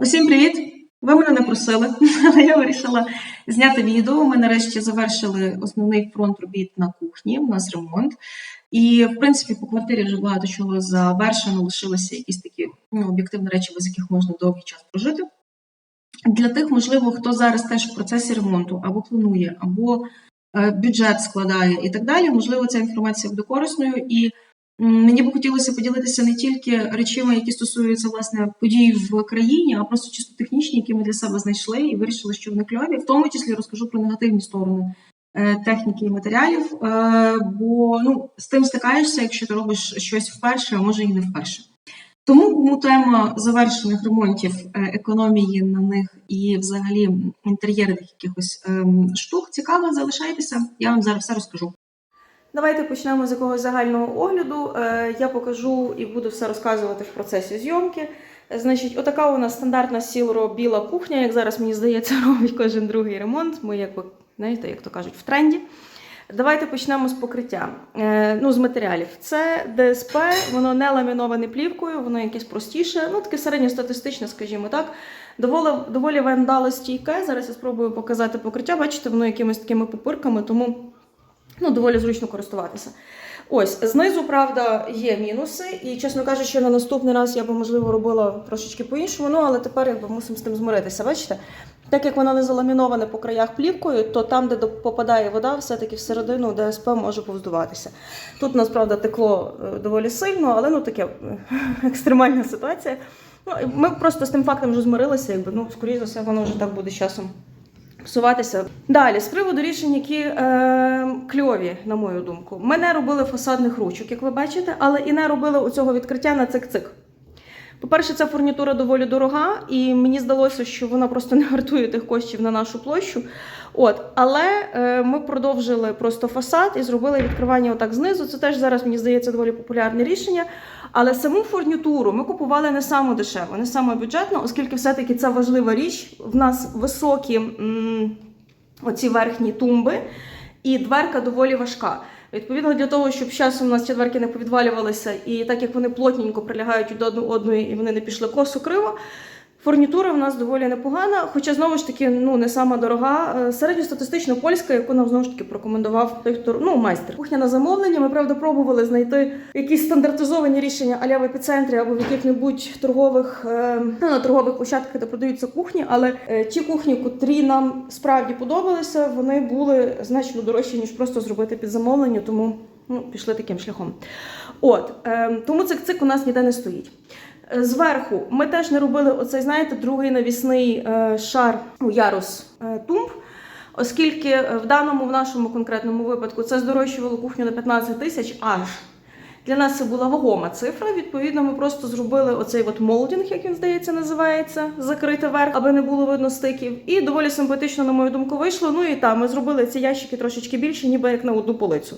Усім привіт! Ви мене не просили, але я вирішила зняти відео. Ми нарешті завершили основний фронт робіт на кухні. У нас ремонт. І, в принципі, по квартирі вже багато чого завершено, лишилися якісь такі ну, об'єктивні речі, без яких можна довгий час прожити. Для тих, можливо, хто зараз теж в процесі ремонту або планує, або е, бюджет складає і так далі, можливо, ця інформація буде корисною. І мені б хотілося поділитися не тільки речами, які стосуються власне подій в країні, а просто чисто технічні, які ми для себе знайшли і вирішили, що вони кльові. В тому числі розкажу про негативні сторони е, техніки і матеріалів. Е, бо ну, з тим стикаєшся, якщо ти робиш щось вперше, а може і не вперше. Тому кому тема завершених ремонтів, е, економії на них і взагалі інтер'єрних якихось ем, штук цікаво, залишайтеся, я вам зараз все розкажу. Давайте почнемо з якогось загального огляду. Е, Я покажу і буду все розказувати в процесі зйомки. Значить, отака у нас стандартна сілро біла кухня, як зараз мені здається, робить кожен другий ремонт. Ми, як ви знаєте, як то кажуть, в тренді. Давайте почнемо з покриття. Е, ну, з матеріалів. Це ДСП, воно не ламіноване плівкою, воно якесь простіше, ну таке середньостатистичне, скажімо так. Доволі, доволі вандалостійке. Зараз я спробую показати покриття. Бачите, воно якимись такими пупирками, тому ну, доволі зручно користуватися. Ось, знизу, правда, є мінуси, і, чесно кажучи, на наступний раз я би, можливо, робила трошечки по-іншому, ну, але тепер якби мусимо з тим змиритися. Бачите? Так як воно не заламіноване по краях плівкою, то там, де попадає вода, все-таки всередину ДСП може повздуватися. Тут, у нас, правда, текло е, доволі сильно, але ну таке е, екстремальна ситуація. Ну, ми просто з тим фактом вже змирилися, якби, ну, скоріше за все, воно вже так буде часом псуватися. Далі, з приводу рішень, які е, кльові, на мою думку. Ми не робили фасадних ручок, як ви бачите, але і не робили у цього відкриття на цик-цик. По-перше, ця фурнітура доволі дорога, і мені здалося, що вона просто не вартує тих коштів на нашу площу. От, але е, ми продовжили просто фасад і зробили відкривання отак знизу. Це теж зараз мені здається доволі популярне рішення. Але саму фурнітуру ми купували не саме дешево, не саме бюджетно, оскільки все-таки це важлива річ. В нас високі м, оці верхні тумби, і дверка доволі важка. Відповідно, для того, щоб з часом у нас ці дверки не повідвалювалися, і так як вони плотненько прилягають до одну одної і вони не пішли косо криво. Фурнітура в нас доволі непогана, хоча знову ж таки ну не сама дорога. Е, Середньостатистично польська, яку нам знову ж таки прокомендував той, хто ну майстер. Кухня на замовлення. Ми правда пробували знайти якісь стандартизовані рішення аля в епіцентрі або в яких-небудь торгових е, ну, на торгових площадках, де продаються кухні. Але е, ті кухні, котрі нам справді подобалися, вони були значно дорожчі ніж просто зробити під замовлення, тому ну пішли таким шляхом. От е, тому цик цик у нас ніде не стоїть. Е, Зверху ми теж не робили оцей, знаєте, другий навісний е, шар ну, ярус е, тумб, оскільки в даному, в нашому конкретному випадку це здорожчувало кухню на 15 тисяч аж. Для нас це була вагома цифра. Відповідно, ми просто зробили оцей от молдінг, як він здається, називається, закрити верх, аби не було видно стиків. І доволі симпатично, на мою думку, вийшло. Ну і там ми зробили ці ящики трошечки більше, ніби як на одну полицю.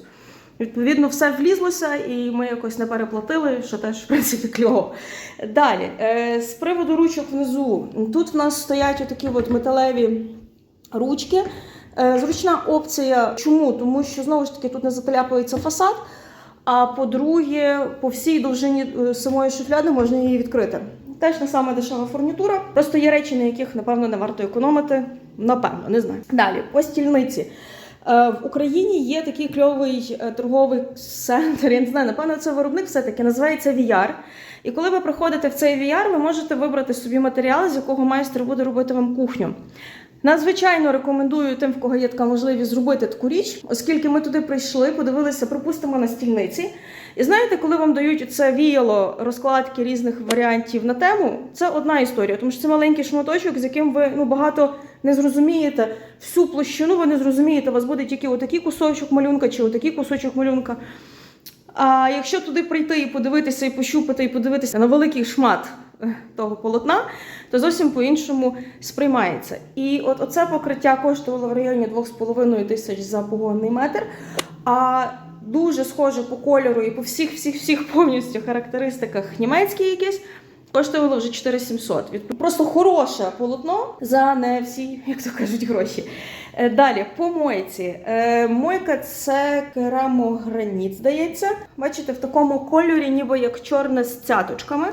Відповідно, все влізлося, і ми якось не переплатили, що теж в принципі кльово. Далі, е, з приводу ручок внизу, тут в нас стоять отакі от металеві ручки. Е, Зручна опція. Чому? Тому що знову ж таки тут не заталяпується фасад. А по-друге, по всій довжині е, самої шуфляди можна її відкрити. Теж не саме дешева фурнітура. Просто є речі, на яких напевно не варто економити. Напевно, не знаю. Далі, по стільниці. Е, В Україні є такий кльовий е, торговий центр. Я не знаю, напевно, це виробник все-таки називається VR. І коли ви приходите в цей VR, ви можете вибрати собі матеріал, з якого майстер буде робити вам кухню. Надзвичайно рекомендую тим, в кого є така можливість зробити таку річ, оскільки ми туди прийшли, подивилися, припустимо, на стільниці. І знаєте, коли вам дають це віяло розкладки різних варіантів на тему, це одна історія, тому що це маленький шматочок, з яким ви ну багато не зрозумієте. Всю площину ви не зрозумієте. У вас буде тільки отакий кусочок малюнка чи отакий кусочок малюнка. А якщо туди прийти і подивитися, і пощупати, і подивитися на великий шмат е, того полотна, то зовсім по-іншому сприймається. І от оце покриття коштувало в районі 2,5 тисяч за погонний метр. А дуже схоже по кольору і по всіх всіх всіх повністю характеристиках німецькі якісь. Коштувало вже 4700. Від- Просто хороше полотно за не всі, як то кажуть, гроші. Е, Далі, по мойці. Е, Мойка це керамограніт, здається. Бачите, в такому кольорі, ніби як чорне з цяточками.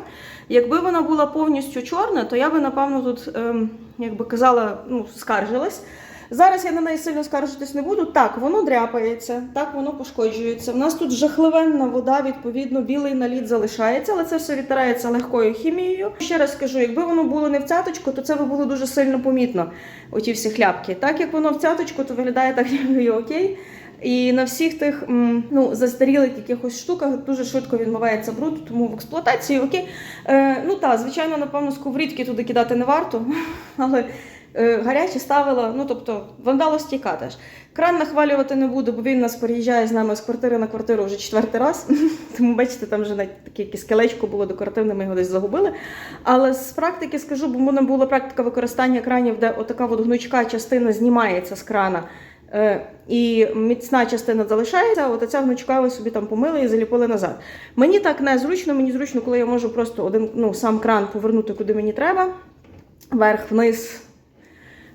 Якби вона була повністю чорна, то я би, напевно, тут, ем, як казала, ну, скаржилась. Зараз я на неї сильно скаржитись не буду. Так, воно дряпається, так воно пошкоджується. У нас тут жахливенна вода, відповідно, білий наліт залишається, але це все відтирається легкою хімією. Ще раз скажу, якби воно було не в цяточку, то це би було дуже сильно помітно. Оті всі хляпки. Так як воно в цяточку, то виглядає так, і окей. І на всіх тих ну, застарілих якихось штуках дуже швидко відмивається бруд, тому в експлуатації окей. Е, ну так, звичайно, напевно, сковорідки туди кидати не варто, але гарячі ставила, ну тобто вандалостійка теж. Кран нахвалювати не буду, бо він нас переїжджає з нами з квартири на квартиру вже четвертий раз. Тому бачите, там вже таке якесь було декоративне, ми його десь загубили. Але з практики скажу, бо в мене була практика використання кранів, де отака от гнучка частина знімається з крана. Е, і міцна частина залишається, от ця гнучка ви собі там помили і заліпили назад. Мені так не зручно, мені зручно, коли я можу просто один ну, сам кран повернути куди мені треба, вверх, вниз,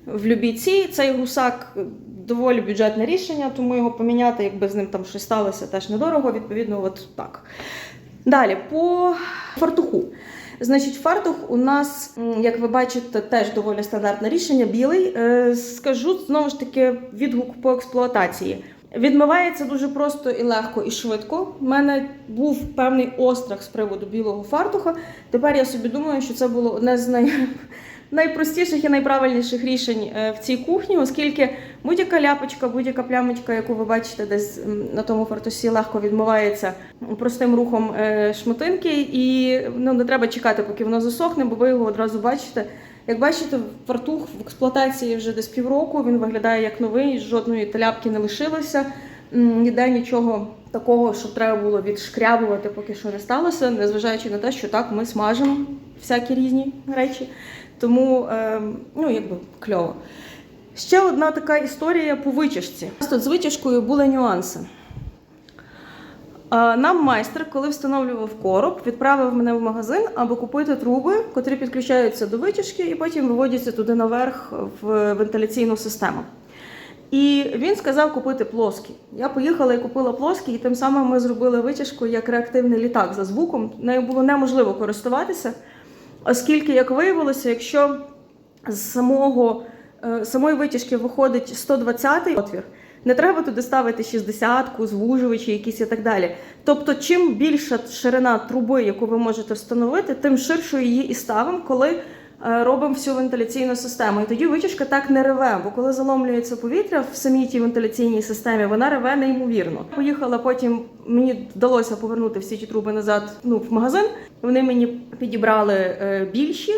в любій ці. Цей гусак доволі бюджетне рішення, тому його поміняти, якби з ним там щось сталося, теж недорого. Відповідно, от так. Далі по фартуху. Значить, фартух у нас, як ви бачите, теж доволі стандартне рішення. Білий. Е, Скажу знову ж таки відгук по експлуатації. Відмивається дуже просто і легко і швидко. У мене був певний острах з приводу білого фартуха. Тепер я собі думаю, що це було одне з най... найпростіших і найправильніших рішень е, в цій кухні, оскільки будь-яка ляпочка, будь-яка плямочка, яку ви бачите десь на тому фартусі, легко відмивається простим рухом е, шмотинки, і ну, не треба чекати, поки воно засохне, бо ви його одразу бачите. Як бачите, фартух в експлуатації вже десь півроку, він виглядає як новий, жодної таляпки не лишилося. Ніде нічого такого, щоб треба було відшкрябувати, поки що не сталося, незважаючи на те, що так ми смажимо всякі різні речі. Тому, ем, ну, якби кльово. Ще одна така історія по витяжці. Тут з витяжкою були нюанси. Нам майстер, коли встановлював короб, відправив мене в магазин, аби купити труби, котрі підключаються до витяжки і потім виводяться туди наверх в вентиляційну систему. І він сказав купити плоскі. Я поїхала і купила плоскі, і тим самим ми зробили витяжку як реактивний літак за звуком. Нею було неможливо користуватися, оскільки, як виявилося, якщо з самого, е, самої витяжки виходить 120-й отвір, не треба туди ставити 60-ку, звужувачі якісь і так далі. Тобто, чим більша ширина труби, яку ви можете встановити, тим ширшою її і ставимо, коли робимо всю вентиляційну систему. І тоді витяжка так не реве, бо коли заломлюється повітря в самій тій вентиляційній системі, вона реве неймовірно. Поїхала потім, мені вдалося повернути всі ті труби назад ну, в магазин. Вони мені підібрали е, більші.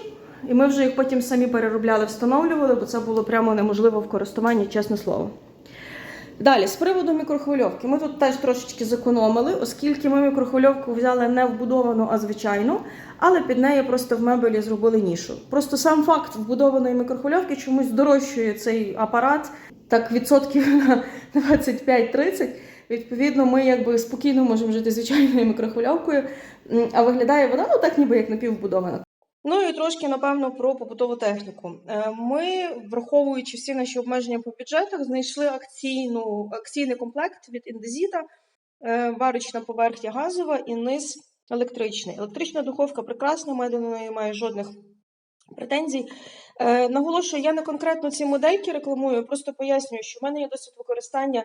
І ми вже їх потім самі переробляли, встановлювали, бо це було прямо неможливо в користуванні, чесне слово. Далі, з приводу мікрохвильовки, ми тут теж трошечки зекономили, оскільки ми мікрохвильовку взяли не вбудовану, а звичайну, але під неї просто в мебелі зробили нішу. Просто сам факт вбудованої мікрохвильовки чомусь дорожчує цей апарат так відсотків на 25-30. Відповідно, ми якби спокійно можемо жити звичайною мікрохвильовкою, а виглядає вона ну так, ніби як напіввбудована. Ну і трошки, напевно, про побутову техніку. Е, Ми, враховуючи всі наші обмеження по бюджетах, знайшли акційну, акційний комплект від індезіта, е, варочна поверхня газова і низ електричний. Електрична духовка прекрасна, мене до неї немає жодних претензій. Е, Наголошую, я не конкретно ці модельки рекламую, просто пояснюю, що в мене є досвід використання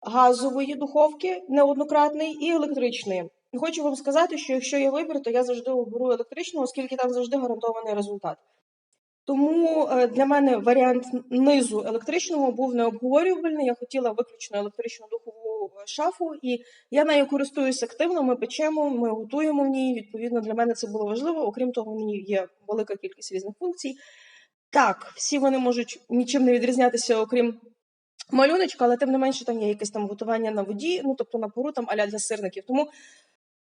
газової духовки неоднократний і електричної. І хочу вам сказати, що якщо є вибір, то я завжди оберу електричну, оскільки там завжди гарантований результат. Тому е, для мене варіант низу електричного був необговорювальний. Я хотіла виключно електричну духову е, шафу, і я нею користуюсь активно. Ми печемо, ми готуємо в ній. Відповідно, для мене це було важливо. Окрім того, в ній є велика кількість різних функцій. Так, всі вони можуть нічим не відрізнятися, окрім малюночка, але тим не менше там є якесь там готування на воді, ну тобто на пору там аля для сирників. Тому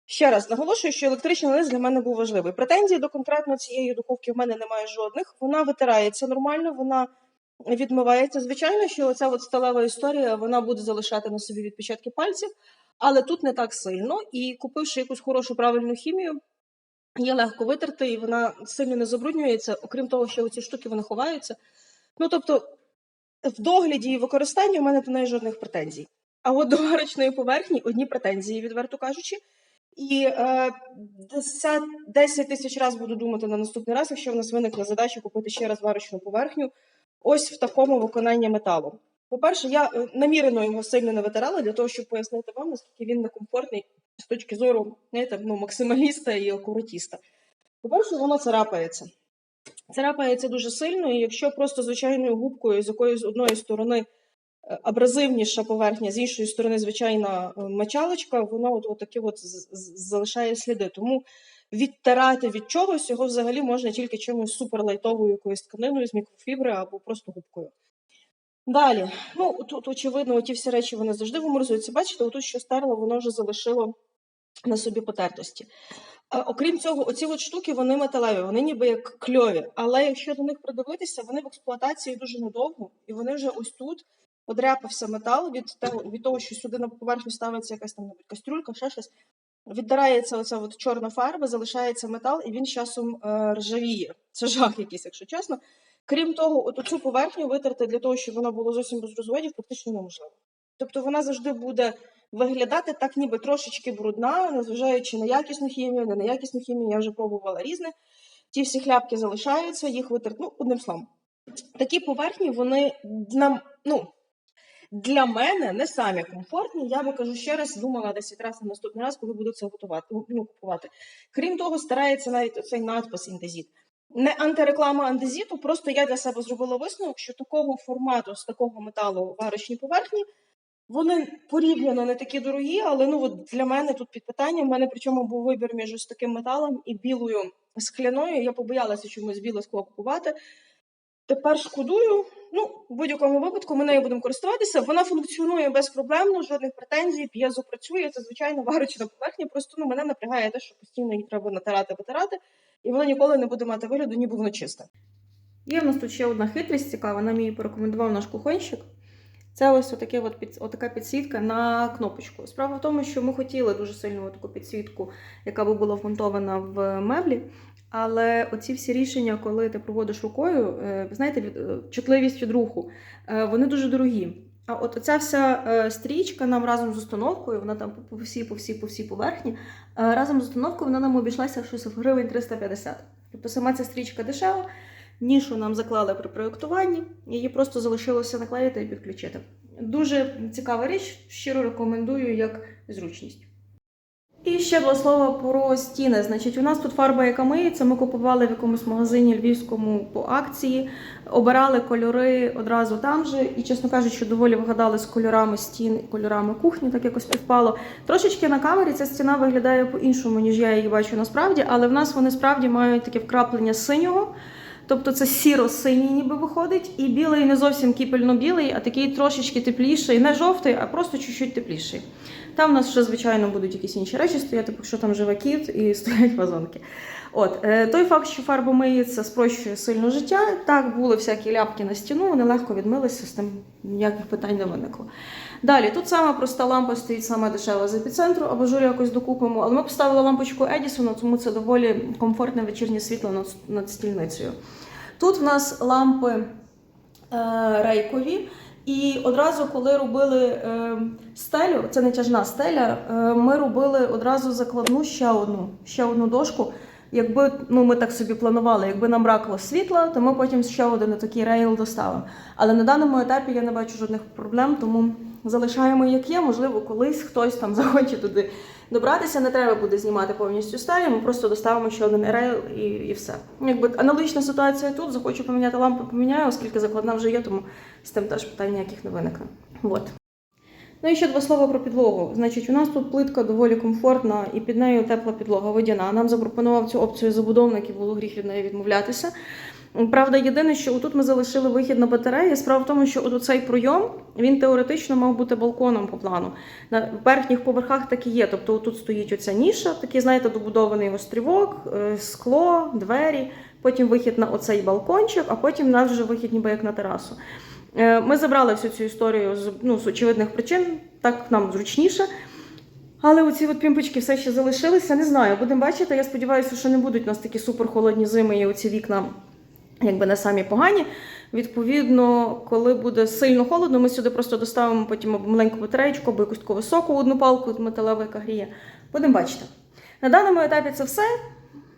ще раз наголошую, що електричний низ для мене був важливий. Претензій до конкретно цієї духовки в мене немає жодних. Вона витирається нормально, вона відмивається. Звичайно, що оця от сталева історія вона буде залишати на собі відпечатки пальців, але тут не так сильно. І купивши якусь хорошу правильну хімію. Є легко витерти, і вона сильно не забруднюється, окрім того, що ці штуки вони ховаються. Ну тобто, в догляді і використанні у мене до неї жодних претензій. А от до варочної поверхні одні претензії, відверто кажучи. І е, 10 тисяч разів буду думати на наступний раз, якщо в нас виникне задача купити ще раз варочну поверхню, ось в такому виконанні металу. По-перше, я е, намірено його сильно не витирала для того, щоб пояснити вам, наскільки він некомфортний з точки зору знаєте, ну, максималіста і акуратіста. По-перше, воно царапається. Царапається дуже сильно, і якщо просто звичайною губкою з якоїсь одної сторони абразивніша поверхня, з іншої сторони звичайна е, мочалочка, воно от, от такі от залишає сліди. Тому відтирати від чогось його взагалі можна тільки чимось суперлайтовою якоюсь тканиною з мікрофібри або просто губкою. Далі, ну тут очевидно, ті всі речі вони завжди виморзуються. Бачите, отут що стерло, воно вже залишило на собі потертості. А, окрім цього, оці от штуки вони металеві, вони ніби як кльові. Але якщо до них придивитися, вони в експлуатації дуже недовго, і вони вже ось тут подряпався метал від того, від того, що сюди на поверхню ставиться якась там мабуть, кастрюлька, ще щось. Віддирається оця от чорна фарба, залишається метал, і він з часом е, ржавіє. Це жах якийсь, якщо чесно. Крім того, от цю поверхню витерти для того, щоб вона була зовсім без розводів, практично неможливо. Тобто вона завжди буде виглядати так, ніби трошечки брудна, незважаючи на якісну хімію, не на якісну хімію, я вже пробувала різне. Ті всі хляпки залишаються, їх витерти, ну, одним словом. Такі поверхні, вони нам, ну, для мене не самі комфортні. Я би кажу ще раз, думала 10 разів на наступний раз, коли буду це готувати, ну, купувати. Крім того, старається навіть цей надпис індезіт. Не антиреклама андезіту, просто я для себе зробила висновок, що такого формату з такого металу варочні поверхні вони порівняно не такі дорогі, але ну от для мене тут під питанням. У мене причому був вибір між ось таким металом і білою скляною. Я побоялася чомусь біле скло купувати. Тепер шкодую. Ну, в будь-якому випадку ми нею будемо користуватися. Вона функціонує безпроблемно, жодних претензій, п'єзо працює. Це звичайно варочна поверхня. Просто ну, мене напрягає те, що постійно її треба натирати, витирати, і вона ніколи не буде мати вигляду, ніби воно чисте. Є в нас тут ще одна хитрість цікава, нам її порекомендував наш кухонщик. Це ось отаке от під, отака підсвітка на кнопочку. Справа в тому, що ми хотіли дуже сильно таку підсвітку, яка би була вмонтована в меблі. Але оці всі рішення, коли ти проводиш рукою, е, знаєте, е, чутливість від руху, е, вони дуже дорогі. А от оця вся стрічка нам разом з установкою, вона там по всій, по всій, по всій поверхні, разом з установкою вона нам обійшлася щось в гривень 350. Тобто сама ця стрічка дешева, нішу нам заклали при проєктуванні, її просто залишилося наклеїти і підключити. Дуже цікава річ, щиро рекомендую як зручність. І ще два слова про стіни. Значить, у нас тут фарба, яка миється. Ми купували в якомусь магазині львівському по акції, обирали кольори одразу там же. І, чесно кажучи, доволі вгадали з кольорами стін і кольорами кухні, так якось підпало. Трошечки на камері ця стіна виглядає по-іншому, ніж я її бачу насправді, але в нас вони справді мають таке вкраплення синього. Тобто це сіро-синій ніби виходить, і білий не зовсім кіпельно-білий, а такий трошечки тепліший, не жовтий, а просто чуть-чуть тепліший. Там у нас ще, звичайно, будуть якісь інші речі стояти, поки що там живе кіт і стоять вазонки. От, е, той факт, що фарба миється, спрощує сильно життя. Так, були всякі ляпки на стіну, вони легко відмилися, з тим ніяких питань не виникло. Далі, тут сама проста лампа стоїть саме дешева з епіцентру, абажур якось докупимо, але ми поставили лампочку Едісона, тому це доволі комфортне вечірнє світло над, над стільницею. Тут в нас лампи е, рейкові. І одразу, коли робили е, стелю, це не тяжна стеля, е, ми робили одразу закладну ще одну, ще одну дошку. Якби ну, ми так собі планували, якби нам бракло світла, то ми потім ще один такий рейл доставимо. Але на даному етапі я не бачу жодних проблем, тому залишаємо як є. Можливо, колись хтось там захоче туди добратися. Не треба буде знімати повністю стелю, ми просто доставимо ще один рейл і, і все. Якби аналогічна ситуація тут. Захочу поміняти лампу, поміняю, оскільки закладна вже є, тому з тим теж питань ніяких не виникне. От. Ну і ще два слова про підлогу. Значить, у нас тут плитка доволі комфортна і під нею тепла підлога водяна. Нам запропонував цю опцію забудовник і було гріх від неї відмовлятися. Правда, єдине, що отут ми залишили вихід на батареї. Справа в тому, що от цей пройом він теоретично мав бути балконом по плану. На верхніх поверхах так і є. Тобто тут стоїть оця ніша, такий, знаєте, добудований острівок, е, скло, двері, потім вихід на оцей балкончик, а потім в нас вже вихід ніби як на терасу. Е, Ми забрали всю цю історію з, ну, з очевидних причин, так нам зручніше. Але оці от пімпочки все ще залишилися. Не знаю, будемо бачити. Я сподіваюся, що не будуть у нас такі суперхолодні зими і оці вікна якби не самі погані. Відповідно, коли буде сильно холодно, ми сюди просто доставимо потім маленьку батареєчку, або якусь таку високу одну палку металеву, яка гріє. Будемо бачити. На даному етапі це все.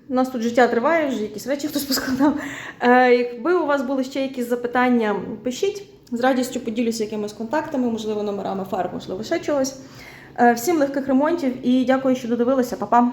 У нас тут життя триває, вже якісь речі хтось поскладав. Е, якби у вас були ще якісь запитання, пишіть. З радістю поділюся якимись контактами, можливо, номерами фарб, можливо, ще чогось. Е, всім легких ремонтів і дякую, що додивилися. Па-па!